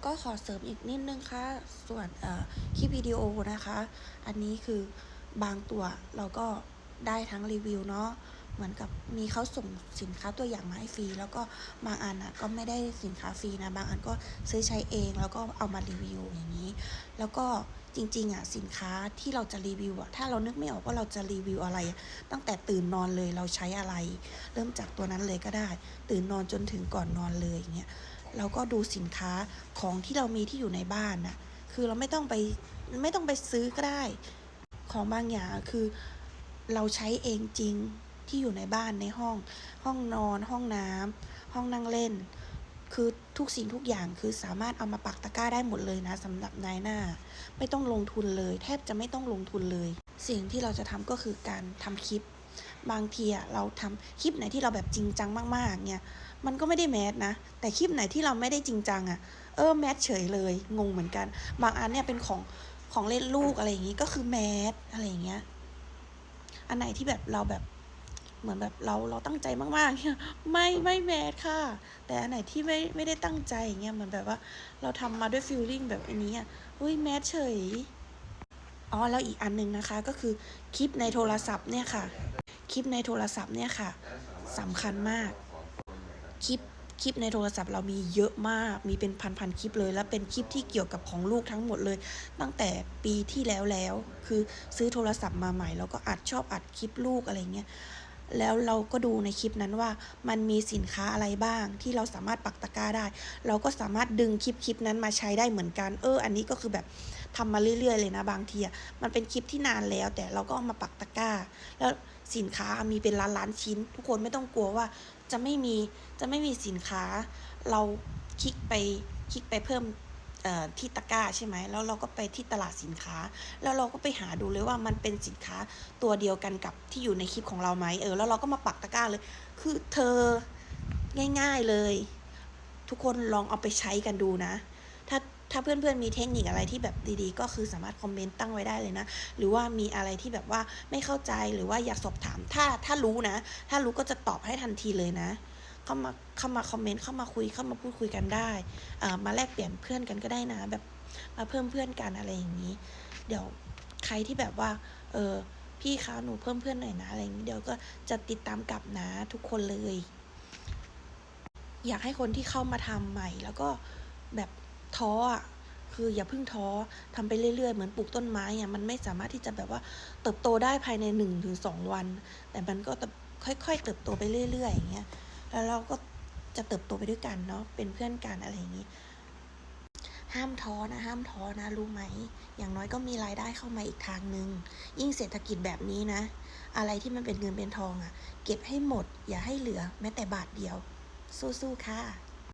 แล้วก็ขอเสริมอีกนิดนึงค่ะ ส่วนคลิปวิดีโอนะคะ อันนี้คือบางตัวเราก็ได้ทั้งรีวิวเนาะ เหมือนกับมีเขาส่งสินค้าตัวอย่างมาให้ฟรี แล้วก็บางอันอะก็ไม่ได้สินค้าฟรีนะ บางอันก็ซื้อใช้เองแล้วก็เอามารีวิวอย่างนี้ แล้วก็จริงๆอะสินค้าที่เราจะรีวิวอะถ้าเรานึกไม่ออกว่าเราจะรีวิวอะไร ตั้งแต่ตื่นนอนเลยเราใช้อะไร เริ่มจากตัวนั้นเลยก็ได้ ตื่นนอนจนถึงก่อนนอนเลยอย่างเงี้ย เราก็ดูสินค้าของที่เรามีที่อยู่ในบ้านน่ะคือเราไม่ต้องไปไม่ต้องไปซื้อก็ได้ ของบางอย่างคือเราใช้เองจริงที่อยู่ในบ้านในห้อง ห้องนอน ห้องน้ำห้องนั่งเล่น คือทุกสิ่งทุกอย่างคือสามารถเอามาปักตะกร้าได้หมดเลยนะสำหรับนายหน้า ไม่ต้องลงทุนเลย แทบจะไม่ต้องลงทุนเลย สิ่งที่เราจะทำก็คือการทำคลิป บางทีอะเราทำคลิปไหนที่เราแบบจริงจังมากๆเนี่ยมันก็ไม่ได้แมสนะ แต่คลิปไหนที่เราไม่ได้จริงจังอะเออแมสเฉยเลยงงเหมือนกัน บางอันเนี่ยเป็นของของเล่นลูกอะไรอย่างงี้ก็คือแมสอะไรอย่างเงี้ยอันไหนที่แบบเราแบบเหมือนแบบเราเราตั้งใจมากๆเนี่ยไม่ไม่แมสค่ะ แต่อันไหนที่ไม่ไม่ได้ตั้งใจอย่างเงี้ยเหมือนแบบว่าเราทำมาด้วยฟีลลิ่งแบบอันนี้อะเฮ้ยแมสเฉยอ๋อแล้วอีกอันหนึงนะคะ ก็คือคลิปในโทรศัพท์เนี่ยค่ะ คลิปในโทรศัพท์เนี่ยค่ะสำคัญมาก คลิปคลิปในโทรศัพท์เรามีเยอะมาก มีเป็นพันๆคลิปเลย และเป็นคลิปที่เกี่ยวกับของลูกทั้งหมดเลย ตั้งแต่ปีที่แล้วแล้ว คือซื้อโทรศัพท์มาใหม่ แล้วก็อัดชอบอัดคลิปลูกอะไรเงี้ย แล้วเราก็ดูในคลิปนั้นว่ามันมีสินค้าอะไรบ้าง ที่เราสามารถปักตะกร้าได้ เราก็สามารถดึงคลิปคลิปนั้นมาใช้ได้เหมือนกัน เออ อันนี้ก็คือแบบทำมาเรื่อย ๆ เลยนะบางทีอะมันเป็นคลิปที่นานแล้ว แต่เราก็เอามาปักตะกร้า แล้วสินค้ามีเป็นล้านล้านชิ้น ทุกคนไม่ต้องกลัวว่าจะไม่มีจะไม่มีสินค้า เราคลิกไปคลิกไปเพิ่ม ที่ตะกร้าใช่ไหมแล้วเราก็ไปที่ตลาดสินค้า แล้วเราก็ไปหาดูเลยว่ามันเป็นสินค้าตัวเดียวกันกับที่อยู่ในคลิปของเราไหมเออแล้วเราก็มาปักตะกร้าเลย คือเธอง่าย ๆเลย ทุกคนลองเอาไปใช้กันดูนะ ถ้าถ้าเพื่อนๆมีเทคนิคอะไรที่แบบดีๆ ก็คือสามารถคอมเมนต์ตั้งไว้ได้เลยนะ หรือว่ามีอะไรที่แบบว่าไม่เข้าใจหรือว่าอยากสอบถาม ถ้าถ้ารู้นะ ถ้ารู้ก็จะตอบให้ทันทีเลยนะ เข้ามาเข้ามาคอมเมนต์เข้ามาคุยเข้ามาพูดคุยกันได้มาแลกเปลี่ยนเพื่อนกันก็ได้นะ แบบมาเพิ่มเพื่อนกันอะไรอย่างนี้ เดี๋ยวใครที่แบบว่า เออพี่คะหนูเพิ่มเพื่อนหน่อยนะอะไรอย่างนี้เดี๋ยวก็จะติดตามกลับนะทุกคนเลย อยากให้คนที่เข้ามาทำใหม่ แล้วก็แบบท้ออะคืออย่าเพิ่งท้อทำไปเรื่อยๆ เหมือนปลูกต้นไม้อะมันไม่สามารถที่จะแบบว่าเติบโตได้ภายในหนึ่งถึงสองวัน แต่มันก็ค่อยๆ เติบโตไปเรื่อยๆอย่างเงี้ย แล้วเราก็จะเติบโตไปด้วยกันเนาะเป็นเพื่อนกันอะไรอย่างนี้ ห้ามท้อนะ ห้ามท้อนะ รู้ไหม อย่างน้อยก็มีรายได้เข้ามาอีกทางหนึ่งยิ่งเศรษฐกิจแบบนี้นะ อะไรที่มันเป็นเงินเป็นทองอะ่ะ เก็บให้หมด อย่าให้เหลือแม้แต่บาทเดียว สู้ๆค่ะ